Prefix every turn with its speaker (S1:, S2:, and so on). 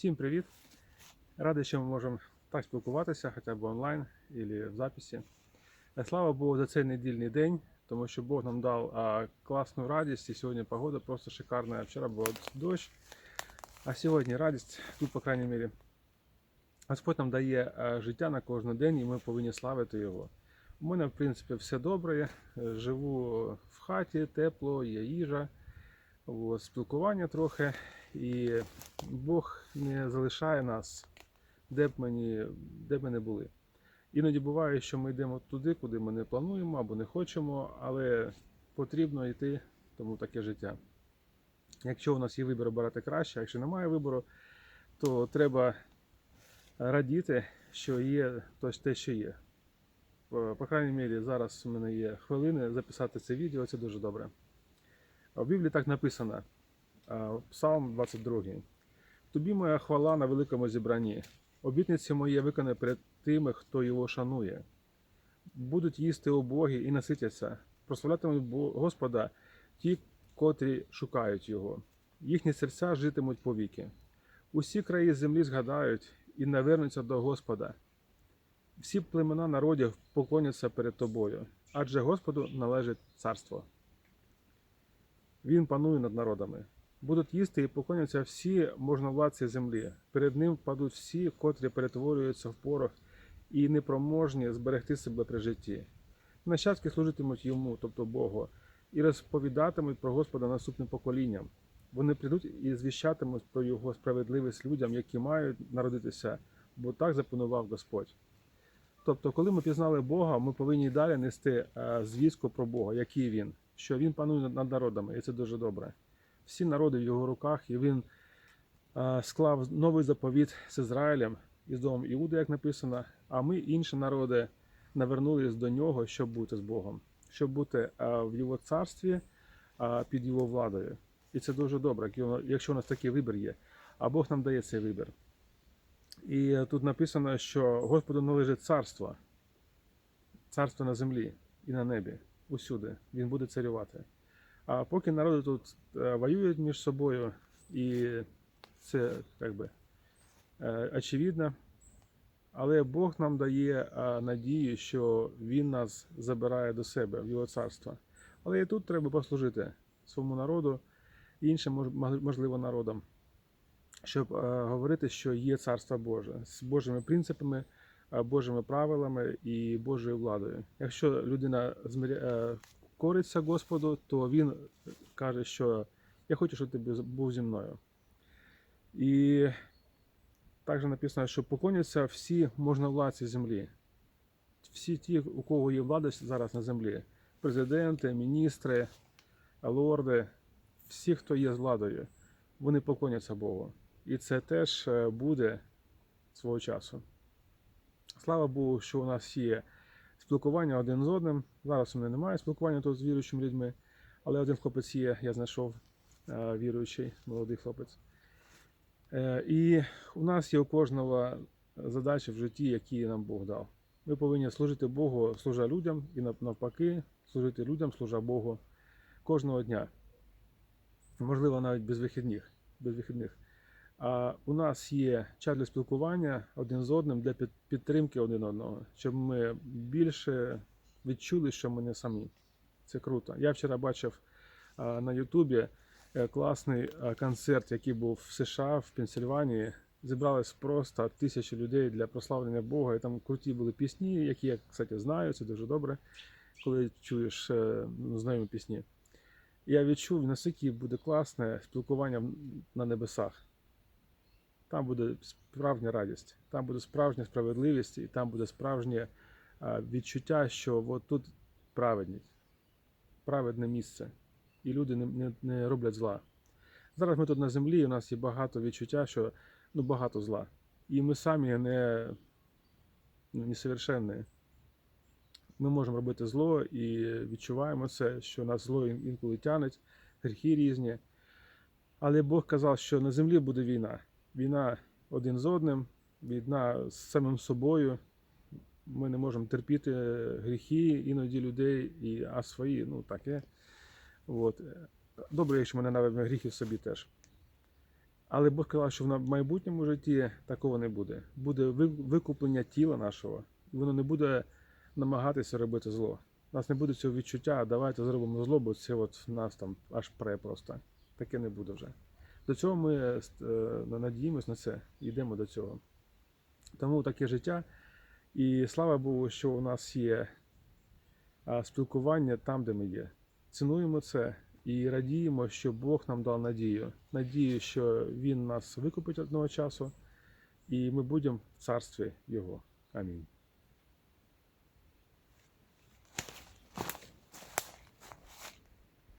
S1: Всім привіт! Радий, що ми можемо так спілкуватися, хоча б онлайн або в записі. Е, Слава Богу за цей недільний день, тому що Бог нам дав а, класну радість, і сьогодні погода просто шикарна. Вчора був дощ, а сьогодні радість, тут, по крайній мірі. Господь нам дає е, життя на кожен день, і ми повинні славити Його. У мене, в принципі, все добре. Е, Живу в хаті, тепло, є їжа, от, спілкування трохи. І Бог не залишає нас, де б, мені, де б ми не були. Іноді буває, що ми йдемо туди, куди ми не плануємо або не хочемо, але потрібно йти, тому таке життя. Якщо у нас є вибір обирати краще, а якщо немає вибору, то треба радіти, що є те, що є. По крайній мірі, зараз у мене є хвилини записати це відео, це дуже добре. В Біблії так написано, Псалм 22. Тобі моя хвала на великому зібранні. Обітниці моє виконає перед тими, хто його шанує. Будуть їсти убогі і наситяться, прославлятимуть Господа ті, котрі шукають його. Їхні серця житимуть повіки. Усі краї землі згадають і навернуться до Господа. Всі племена народів поклоняться перед тобою, адже Господу належить царство. Він панує над народами. Будуть їсти і поклоняться всі можновладці землі. Перед ним падуть всі, котрі перетворюються в порох і непроможні зберегти себе при житті. Нащадки служитимуть йому, тобто Богу, і розповідатимуть про Господа наступним поколінням. Вони прийдуть і звіщатимуть про його справедливість людям, які мають народитися, бо так запланував Господь. Тобто, коли ми пізнали Бога, ми повинні далі нести е, звістку про Бога, який він, що він панує над народами, і це дуже добре. Всі народи в його руках, і він е, склав новий заповіт з Ізраїлем і з домом Іуди, як написано, а ми, інші народи, навернулись до нього, щоб бути з Богом, щоб бути е, в його царстві під його владою. І це дуже добре, якщо у нас такий вибір є. А Бог нам дає цей вибір. І тут написано, що Господу належить царство, царство на землі і на небі, усюди. Він буде царювати. А поки народи тут е, воюють між собою, і це як би, е, очевидно. Але Бог нам дає е, надію, що Він нас забирає до себе в Його царство. Але і тут треба послужити своєму народу і іншим, можливо, народам щоб говорити, що є царство Боже з Божими принципами, Божими правилами і Божою владою. Якщо людина кориться Господу, то він каже, що я хочу, щоб ти був- зі мною. І також написано, що поклоняться всі можновладці землі. Всі ті, у кого є влада зараз на землі: президенти, міністри, лорди, всі, хто є з владою, вони поклоняться Богу. І це теж е, буде свого часу. Слава Богу, що у нас є спілкування один з одним. Зараз у мене немає спілкування тут з віруючими людьми, але один хлопець є, я знайшов е, віруючий, молодий хлопець. Е, І у нас є у кожного задачі в житті, які нам Бог дав. Ми повинні служити Богу, служа людям, і навпаки, служити людям, служа Богу кожного дня. Можливо, навіть без вихідних. Без вихідних. А у нас є час для спілкування один з одним для підтримки один одного, щоб ми більше відчули, що ми не самі. Це круто. Я вчора бачив на Ютубі е, класний концерт, який був в США, в Пенсильванії. Зібрались просто тисячі людей для прославлення Бога. І там круті були пісні, які я, кстати, знаю. Це дуже добре, коли чуєш ну, знайомі пісні. Я відчув, наскільки буде класне спілкування на небесах. Там буде справжня радість, там буде справжня справедливість, і там буде справжнє відчуття, що от тут праведність, праведне місце, і люди не, не, не роблять зла. Зараз ми тут на землі, і у нас є багато відчуття, що ну, багато зла. І ми самі не, ну, несовершенні. Ми можемо робити зло і відчуваємо це, що нас зло інколи тянуть, гріхи різні. Але Бог казав, що на землі буде війна. Війна один з одним, війна з самим собою. Ми не можемо терпіти гріхи іноді людей, і, а свої, ну таке. От. Добре, якщо ми не наведемо гріхи собі теж. Але Бог сказав, що в майбутньому житті такого не буде. Буде викуплення тіла нашого, і воно не буде намагатися робити зло. У нас не буде цього відчуття, давайте зробимо зло, бо це от в нас там аж пре просто. Таке не буде вже. До цього ми е, надіємось на це йдемо до цього. Тому таке життя. І слава Богу, що у нас є спілкування там, де ми є. Цінуємо це і радіємо, що Бог нам дав надію. Надію, що Він нас викупить одного часу, і ми будемо в царстві Його. Амінь.